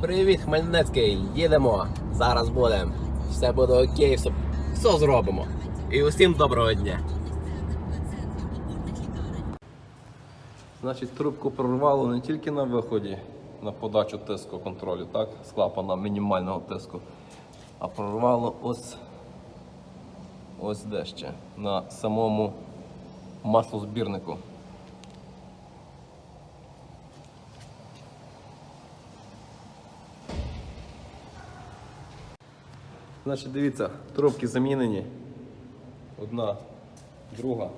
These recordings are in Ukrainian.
Привіт, Хмельницький! Їдемо! Зараз будемо. Все буде окей, все, все зробимо. І усім доброго дня. Значить, трубку прорвало не тільки на виході на подачу тиску контролю, так, з клапана мінімального тиску, а прорвало ось, ось де ще, на самому маслозбірнику. Значить, дивіться, трубки замінені. Одна, друга.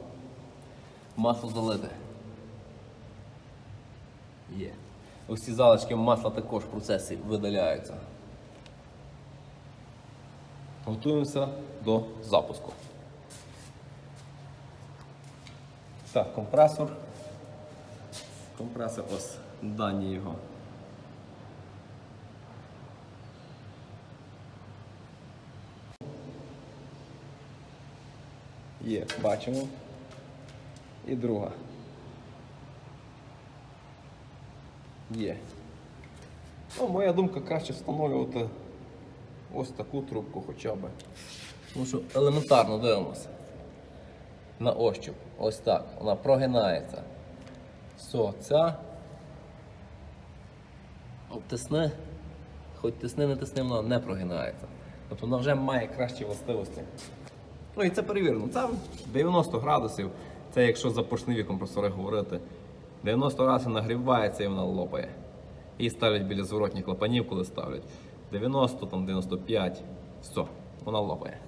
Масло залите. Є. Ось ці залишки масла також в процесі видаляються. Готуємося до запуску. Так, компресор. Компресор ось дані його. Є, бачимо. І друга. Є. Ну, моя думка краще встановлювати ось таку трубку хоча б. Тому що елементарно дивимося. На ощуп. Ось так. Вона прогинається. Все, ця. Обтисни. Хоч тисни, не тисни, вона не прогинається. Тобто вона вже має кращі властивості. Ну і це перевірено. Це 90 градусів. Це якщо за поршневі компресори говорити. 90 разів нагрівається і вона лопає. Її ставлять біля зворотніх клапанів, коли ставлять. 90, там 95. Все, вона лопає.